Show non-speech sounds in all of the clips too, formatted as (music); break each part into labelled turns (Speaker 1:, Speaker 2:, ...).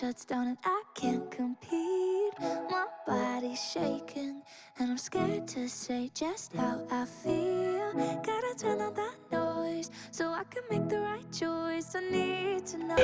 Speaker 1: shuts down and I can't compete. My body's shaking, and I'm scared to say just how I feel. Gotta turn on that noise so I can make the right choice. I need to know.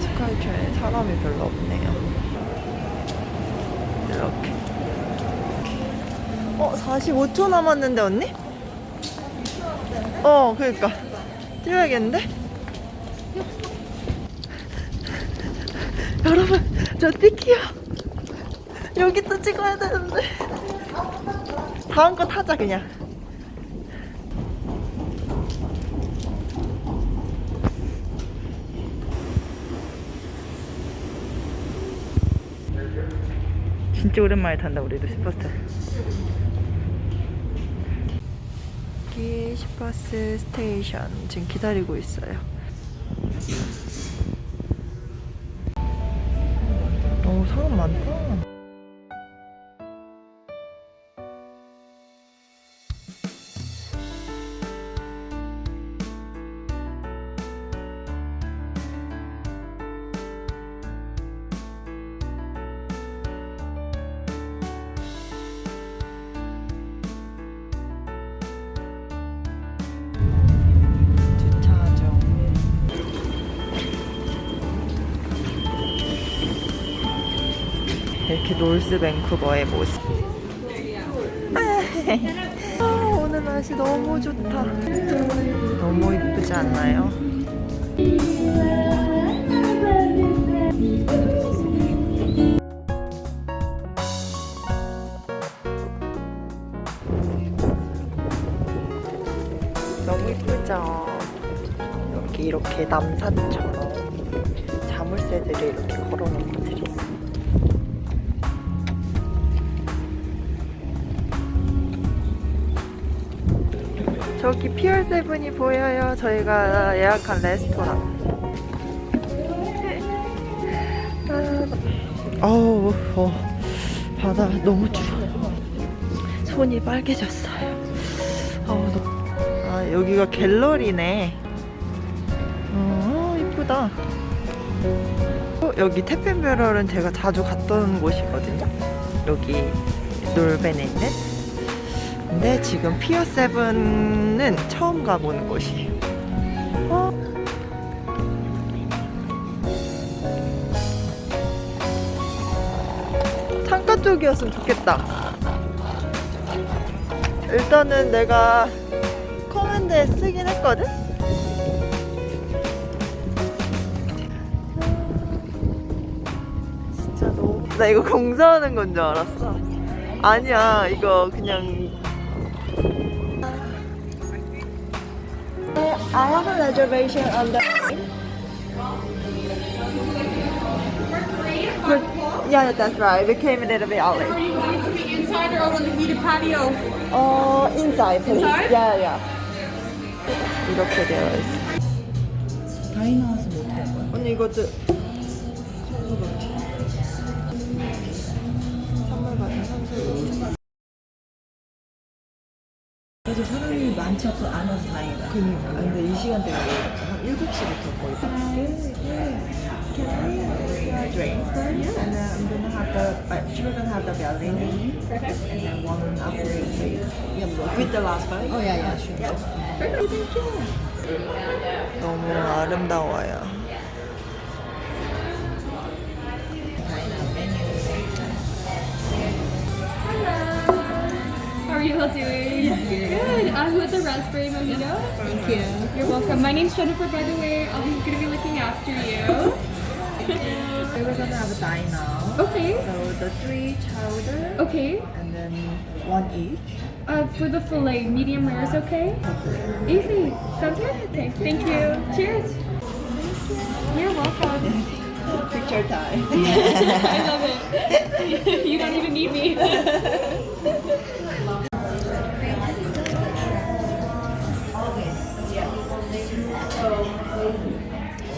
Speaker 2: 스카이트에 사람이 별로 없네요. 이렇게. 어, 45초 남았는데, 언니? 어, 그니까. 뛰어야겠는데? 여러분, 저 뛰기요. 여기 또 찍어야 되는데. 다음 거 타자, 그냥. 진짜 오랜만에 탄다 우리도 슈퍼스타 여기 슈퍼스 스테이션 지금 기다리고 있어요 오 사람 많다 이렇게 놀스 밴쿠버의 모습 아, (laughs) 오늘 날씨 너무 좋다 너무 이쁘지 않나요? 너무 이쁘죠? 여기 이렇게 남산처럼 자물쇠들을 이렇게 걸어놓은 것들이 있어요. 저기 피얼 세븐이 보여요. 저희가 예약한 레스토랑. 아, 어우, 어, 바다 너무 추워. 손이 빨개졌어요. 어우, 너무 아, 여기가 갤러리네. 어, 이쁘다. 어, 여기 태펜베럴은 제가 자주 갔던 곳이거든요. 여기 놀벤에 있는. 근데 지금 피어 세븐은 처음 가보는 곳이에요. 어? 창가 쪽이었으면 좋겠다. 일단은 내가 커맨드에 쓰긴 했거든? 진짜 너무. 나 이거 (laughs) 공사하는 건 줄 알았어. 아니야, 이거 그냥.
Speaker 3: I have a reservation on the.
Speaker 2: Yeah, that's right. We came a little bit early.
Speaker 4: Are you wanting to be inside or out on the heated patio?
Speaker 2: 어, inside, please.
Speaker 4: Inside?
Speaker 2: Yeah, yeah. 이렇게 되어 있어.
Speaker 3: 다이나와서 못할 거야.
Speaker 2: 언니 이것도 선물 받은 선수.
Speaker 3: 많지 않아서 안 와서 다행이다.
Speaker 2: 그니까.
Speaker 3: 근데 이 시간대가 한 7시부터 거의
Speaker 2: I'm gonna
Speaker 4: raspberry mojito.
Speaker 3: Thank you.
Speaker 4: You're welcome. My name's Jennifer, by the way. I'm going to be looking after you.
Speaker 3: We're gonna have a dine now.
Speaker 4: Okay.
Speaker 3: So the three chowder
Speaker 4: Okay.
Speaker 3: and then one each.
Speaker 4: Uh, for the fillet, medium rare is okay? Easy. Sounds good? Okay. Thank you. Cheers. You're welcome.
Speaker 3: Picture time. (laughs)
Speaker 4: I love it. (laughs) you don't even need me. (laughs)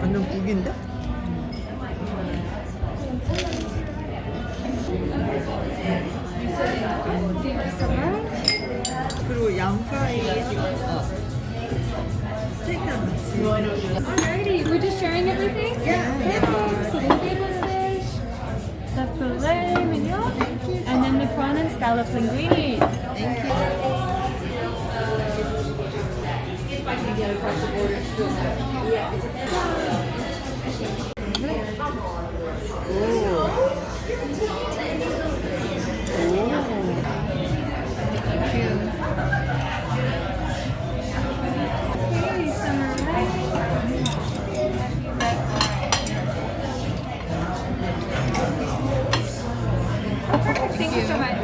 Speaker 3: 완전 국인데?
Speaker 4: Thank you so much.
Speaker 3: 그리고 양파이 어. 스테이크랑 같이
Speaker 4: Alrighty, we're just sharing everything? Yeah. Perfect. So the table fish, the filet mignon, and then the prawn and scallop linguine. Okay, summer rice. Perfect. Thank you so much.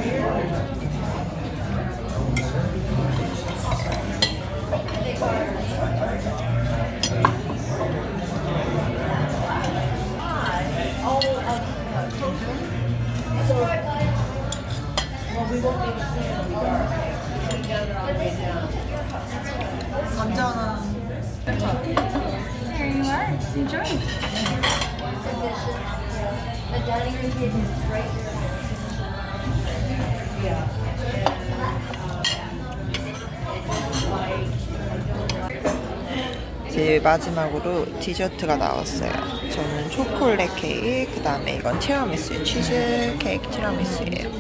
Speaker 4: Enjoy.
Speaker 2: 이제 마지막으로 디저트가 나왔어요. 저는 초콜릿 케이크, 그 다음에 이건 티라미수, 치즈 케이크 티라미수예요.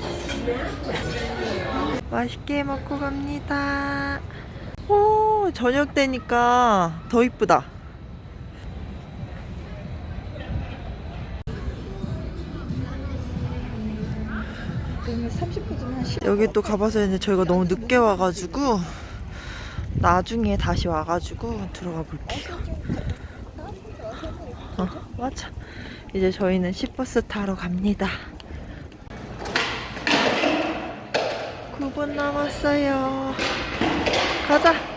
Speaker 2: 맛있게 먹고 갑니다. 오, 저녁 되니까 더 이쁘다. 여기 또 가봐서 이제 저희가 너무 늦게 와가지고 나중에 다시 와가지고 들어가 볼게요. 어, 맞아. 이제 저희는 시버스 타러 갑니다. 9분 남았어요. 가자.